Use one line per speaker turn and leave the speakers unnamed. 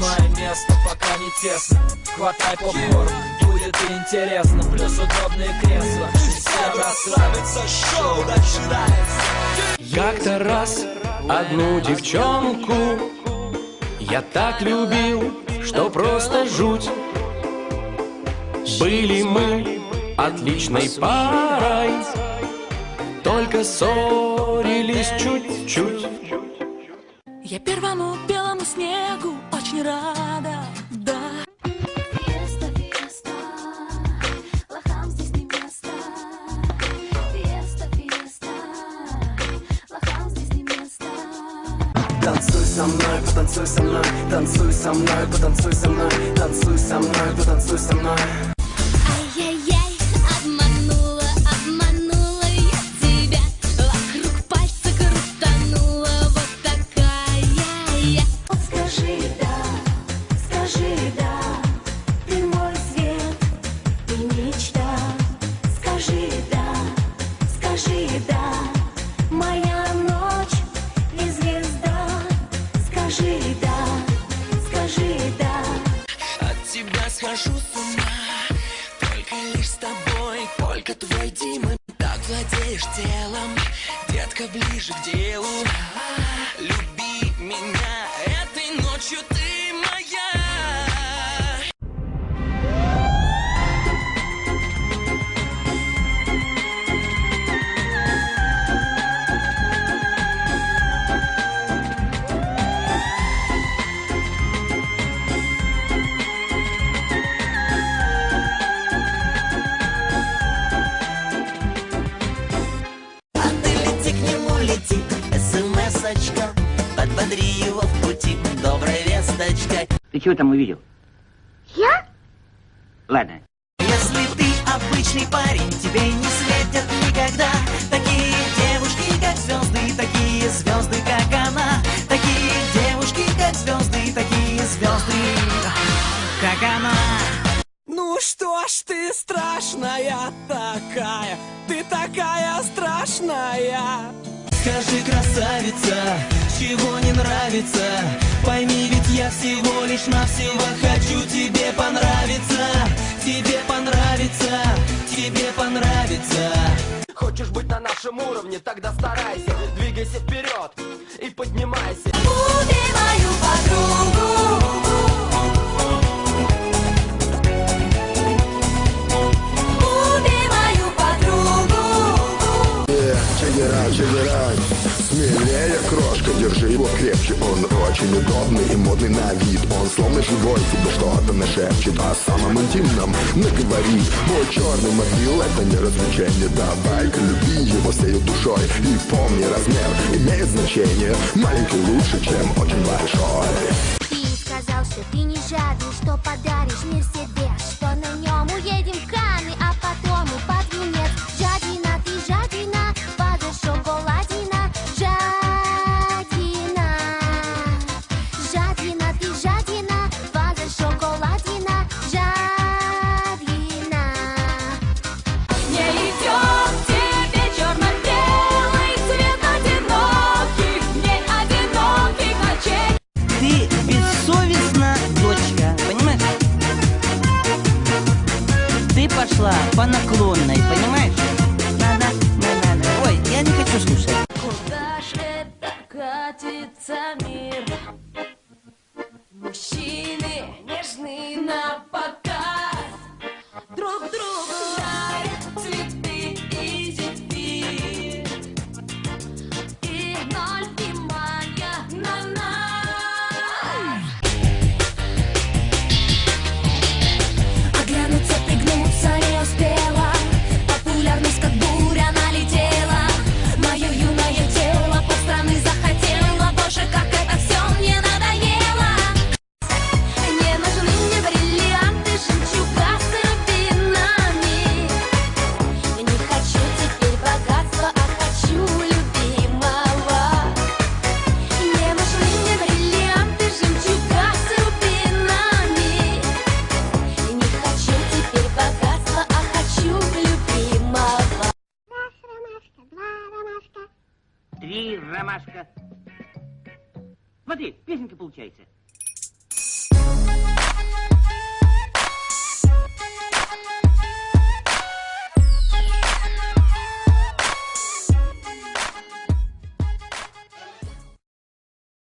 Занимай место, пока не тесно. Хватай попкорн, будет интересно. Плюс удобные кресла Все расслабятся, шоу начинается.
Как-то раз одну девчонку Я так любил, что просто жуть. Были мы отличной парой Только ссорились чуть-чуть.
Я первому белому снегу рада, да.
Фиеста, фиеста, лохам здесь не место. Фиеста, фиеста, лохам здесь не место.
Танцуй со мной, потанцуй со мной, танцуй со мной, потанцуй со мной, танцуй со мной, потанцуй со мной.
Схожу с ума. Только лишь с тобой Только твой Дима. Так владеешь телом Детка ближе к делу СМС-очка Подбодри его в пути Доброй весточкой
Ты чего там увидел?
Я?
Ладно.
Если ты обычный парень, тебе не светят никогда. Такие девушки, как звезды, такие звезды, как она. Такие девушки, как звезды, такие звезды, как она.
Ну что ж ты страшная такая? Ты такая страшная
красавица, чего не нравится. Пойми, ведь я всего лишь навсего хочу тебе понравиться. Тебе понравится, тебе понравится.
Хочешь быть на нашем уровне, тогда старайся, двигайся вперед и поднимайся.
Буди
держи его крепче. Он очень удобный и модный на вид. Он словно живой тебе что-то нашепчет. О самом интимном наговорит Мой черный мобил это не развлечение. Давай-ка люби его всей душой. И помни, размер имеет значение. Маленький лучше, чем очень большой.
Ты сказал, что ты не жадный, что подаришь мир себе, Ты
пошла по наклонной, понимаешь? Надо, надо. Ой, я не хочу слушать.
Куда ж это катится мир? Мужчины
три, ромашка. Смотри, песенка получается.